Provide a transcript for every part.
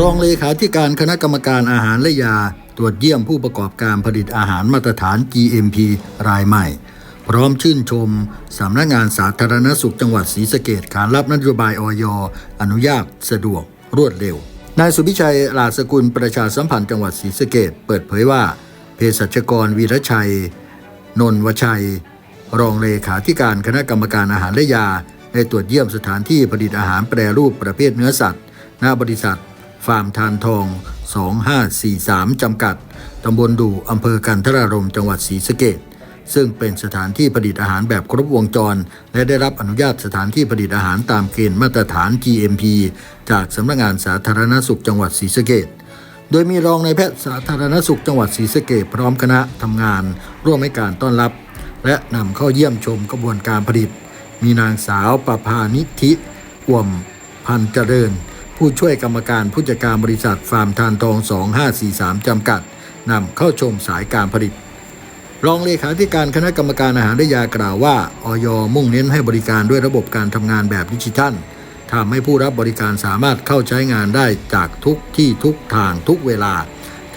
รองเลขาธิการคณะกรรมการอาหารและยา ตรวจเยี่ยมผู้ประกอบการผลิตอาหารมาตรฐาน GMP รายใหม่ พร้อมชื่นชม สำนักงานสาธารณสุขจังหวัดศรีสะเกดขานรับนโยบายออยอนุญาตสะดวกรวดเร็ว นายสุพิชัยลาสกุลประชาสัมพันธ์จังหวัดศรีสะเกดเปิดเผยว่าเภสัชกรวีรชัย นนวชัย รองเลขาธิการคณะกรรมการอาหารและยาได้ตรวจเยี่ยมสถานที่ผลิตอาหารแปรรูปประเภทเนื้อสัตว์ หน้าบริษัท ฟาร์มทานทอง 2543 จำกัด ตำบลดูอำเภอกันทรารมจังหวัดศรีสะเกดซึ่งเป็นสถานที่ผลิตอาหารแบบครบวงจร และได้รับอนุญาตสถานที่ผลิตอาหารตามเกณฑ์มาตรฐาน GMP จากสำนักงานสาธารณสุขจังหวัดศรีสะเกดโดยมีรองนายแพทย์สาธารณสุขจังหวัดศรีสะเกดพร้อมคณะทำงาน ร่วมให้การต้อนรับ และนำเข้าเยี่ยมชมกระบวนการผลิต มีนางสาวประภานิธิอ่วมพันเจริญ ผู้ช่วยกรรมการผู้จัดการบริษัทฟาร์มทานทอง 2543 จำกัดนำเข้าชมสายการผลิต รองเลขาธิการคณะกรรมการอาหารและยากล่าวว่าออยมุ่งเน้นให้บริการด้วยระบบการทำงานแบบดิจิทัลทำให้ผู้รับบริการสามารถเข้าใช้งานได้จากทุกที่ทุกทางทุกเวลา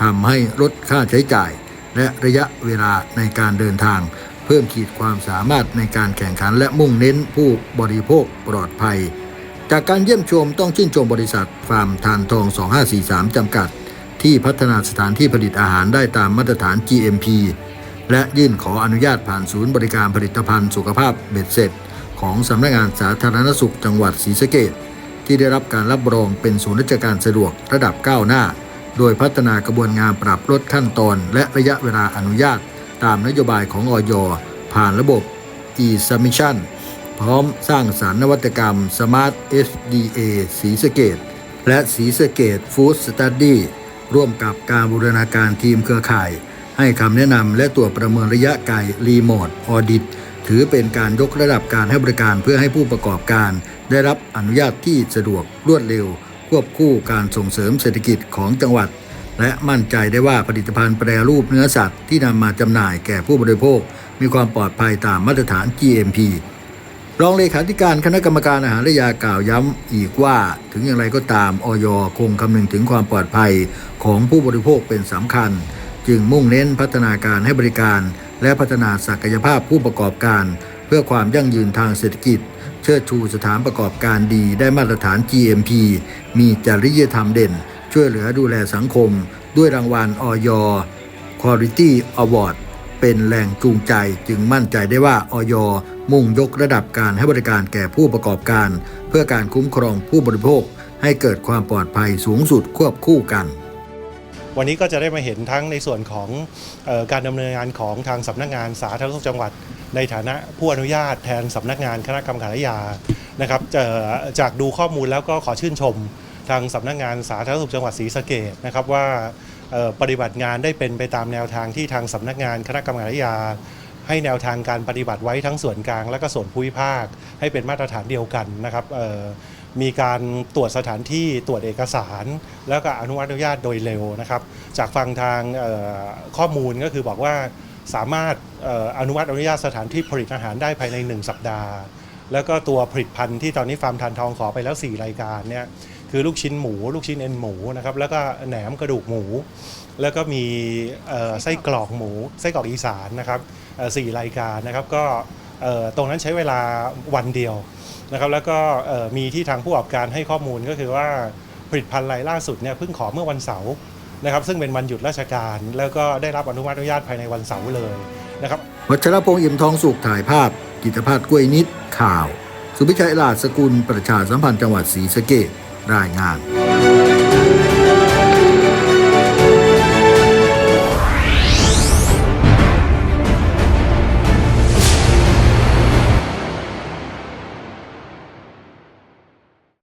ทำให้ลดค่าใช้จ่าย และระยะเวลาในการเดินทาง เพิ่มขีดความสามารถในการแข่งขันและมุ่งเน้นผู้บริโภคปลอดภัย จากการเยี่ยมชมต้องชื่นชมบริษัทฟาร์มทานทอง 2543 จำกัด ที่พัฒนาสถานที่ผลิตอาหารได้ตามมาตรฐาน GMP และยื่นขออนุญาตผ่านศูนย์บริการผลิตภัณฑ์สุขภาพเบ็ดเสร็จ ของสำนักงานสาธารณสุขจังหวัดศรีสะเกดที่ได้รับการรับรองเป็นศูนย์ราชการสะดวกระดับก้าวหน้า โดยพัฒนากระบวนการปรับลดขั้นตอน และระยะเวลาอนุญาต ตามนโยบายของออยผ่านระบบ e-submission พร้อมสร้างสารรค์นวัตกรรม Smart SDA ศรีสเกดและศรีสเกด Food Study ร่วมกับการบูรณาการทีมเครือข่าย ให้คำแนะนำและตรวประเมินระยะไกลรีโมทออดิตถือเป็นการยกระดับการให้บริการเพื่อให้ผู้ประกอบการ ได้รับอนุญาตที่สะดวกรวดเร็ว ควบคู่การส่งเสริมเศรษฐกิจของจังหวัด และมั่นใจได้ว่าผลิตภัณฑ์แปรรูปเนื้อสัตว์ที่นำมาจำหน่ายแก่ผู้บริโภค มีความปลอดภัยตามมาตรฐาน GMP รองเลขาธิการคณะกรรมการอาหารและยากล่าวย้ำอีกว่า ถึงอย่างไรก็ตามออยคงคำนึงถึงความปลอดภัยของผู้บริโภคเป็นสำคัญ จึงมุ่งเน้นพัฒนาการให้บริการ และพัฒนาศักยภาพผู้ประกอบการ เพื่อความยั่งยืนทางเศรษฐกิจ เชิดชูสถานประกอบการดีได้มาตรฐาน GMP มีจริยธรรมเด่น ช่วยเหลือดูแลสังคม ด้วยรางวัลออย Quality Award เป็นแรงจูงใจจึงมั่นใจได้ว่าออยมุ่งยกระดับการให้บริการแก่ผู้ประกอบการ เพื่อการคุ้มครองผู้บริโภค ให้เกิดความปลอดภัยสูงสุดควบคู่กันวันนี้ก็จะได้มาเห็นทั้งในส่วนของออการดำเนินงานของทางสำนักงานสาธารณสุขจังหวัด ในฐานะผู้อนุญาตแทนสำนักงานคณะกรรมการยานะครับจจากดูข้อมูลแล้วก็ขอชื่นชม ทางสำนักงานสาธารณสุขจังหวัดศรีสะเกดนะครับว่า ปฏิบัติงานได้เป็นไปตามแนวทางที่ทางสำนักงานคณะกรรมการยา ให้แนวทางการปฏิบัติไว้ทั้งส่วนกลาง และก็ส่วนภูมิภาค ให้เป็นมาตรฐานเดียวกันนะครับมีการตรวจสถานที่ตรวจเอกสาร แล้วก็อนุอนุญาตโดยเร็วนะครับ จากฟังทางข้อมูลก็คือบอกว่าสามารถเอ่ออนุมัติอนุญาตสถานที่ผลิตอาหารได้ภายใน 1 สัปดาห์ แล้วก็ตัวผลิตภัณฑ์ที่ตอนนี้ฟาร์มทานทองขอไปแล้ว 4 รายการเนี่ย คือลูกชิ้นหมู ลูกชิ้นเอ็นหมูนะครับแล้วก็แหนมกระดูกหมู แล้วก็มีเอ่อไส้กรอกหมูไส้กรอกอีสานนะครับเอ่อสี่รายการนะครับก็เอ่อตรงนั้นใช้เวลาวันเดียวนะครับแล้วก็เอ่อมีที่ทางผู้ประกอบการให้ข้อมูลก็คือว่าผลิตภัณฑ์รายล่าสุดเนี่ยเพิ่งขอเมื่อวันเสาร์นะครับซึ่งเป็นวันหยุดราชการ แล้วก็ได้รับอนุมัติอนุญาตภายในวันเสาร์เลยนะครับวัชรพงษ์อิ่มทองสุขถ่ายภาพ กิตภาพกล้วยนิดข่าว สุพิชัยลาดสกุลประชาสัมพันธ์จังหวัดศรีสะเกด รายงาน